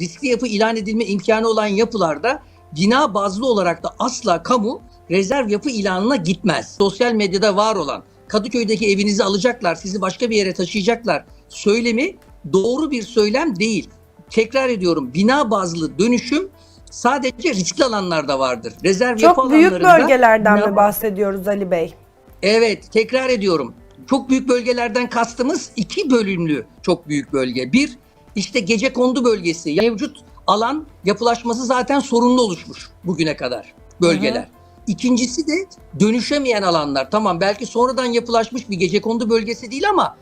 riskli yapı ilan edilme imkanı olan yapılarda bina bazlı olarak da asla kamu rezerv yapı ilanına gitmez. Sosyal medyada var olan Kadıköy'deki evinizi alacaklar, sizi başka bir yere taşıyacaklar söylemi doğru bir söylem değil. Tekrar ediyorum bina bazlı dönüşüm sadece riskli alanlarda vardır. Rezerv yapı Çok büyük alanlarında bölgelerden bina- mi bahsediyoruz Ali Bey? Evet, tekrar ediyorum. Çok büyük bölgelerden kastımız iki bölümlü çok büyük bölge. Bir, işte gece kondu bölgesi. Mevcut alan yapılaşması zaten sorunlu oluşmuş bugüne kadar bölgeler. İkincisi de dönüşemeyen alanlar. Tamam belki sonradan yapılaşmış bir gece kondu bölgesi değil ama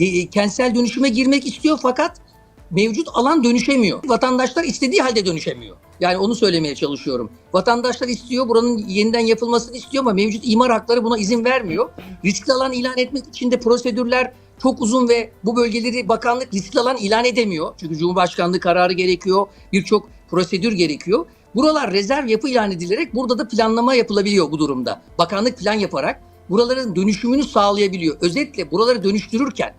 e, kentsel dönüşüme girmek istiyor fakat mevcut alan dönüşemiyor. Vatandaşlar istediği halde dönüşemiyor. Yani onu söylemeye çalışıyorum. Vatandaşlar istiyor, buranın yeniden yapılmasını istiyor ama mevcut imar hakları buna izin vermiyor. Riskli alan ilan etmek için de prosedürler çok uzun ve bu bölgeleri bakanlık riskli alan ilan edemiyor. Çünkü Cumhurbaşkanlığı kararı gerekiyor, birçok prosedür gerekiyor. Buralar rezerv yapı ilan edilerek burada da planlama yapılabiliyor bu durumda. Bakanlık plan yaparak buraların dönüşümünü sağlayabiliyor. Özetle buraları dönüştürürken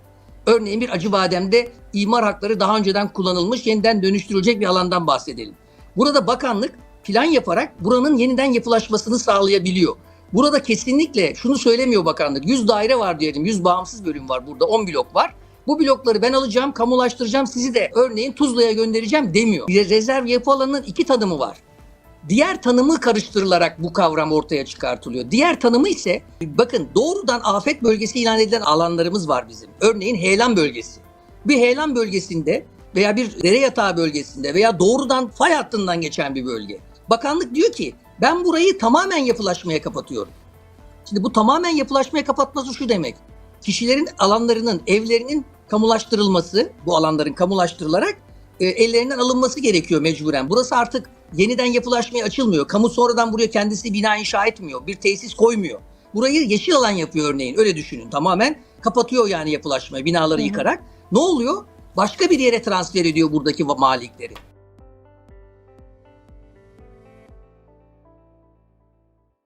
Örneğin bir Acıbadem'de imar hakları daha önceden kullanılmış, yeniden dönüştürülecek bir alandan bahsedelim. Burada bakanlık plan yaparak buranın yeniden yapılaşmasını sağlayabiliyor. Burada kesinlikle şunu söylemiyor bakanlık. 100 daire var diyelim, 100 bağımsız bölüm var burada, 10 blok var. Bu blokları ben alacağım, kamulaştıracağım, sizi de örneğin Tuzla'ya göndereceğim demiyor. Bir rezerv yapı alanının iki tanımı var. Diğer tanımı karıştırılarak bu kavram ortaya çıkartılıyor. Diğer tanımı ise bakın doğrudan afet bölgesi ilan edilen alanlarımız var bizim. Örneğin heyelan bölgesi. Bir heyelan bölgesinde veya bir dere yatağı bölgesinde veya doğrudan fay hattından geçen bir bölge. Bakanlık diyor ki ben burayı tamamen yapılaşmaya kapatıyorum. Şimdi bu tamamen yapılaşmaya kapatması şu demek. Kişilerin alanlarının, evlerinin kamulaştırılması, bu alanların kamulaştırılarak e, ellerinden alınması gerekiyor mecburen. Burası artık yeniden yapılaşmaya açılmıyor. Kamu sonradan buraya kendisi bina inşa etmiyor. Bir tesis koymuyor. Burayı yeşil alan yapıyor örneğin. Öyle düşünün. Tamamen kapatıyor yani yapılaşmayı binaları yıkarak. Ne oluyor? Başka bir yere transfer ediyor buradaki malikleri.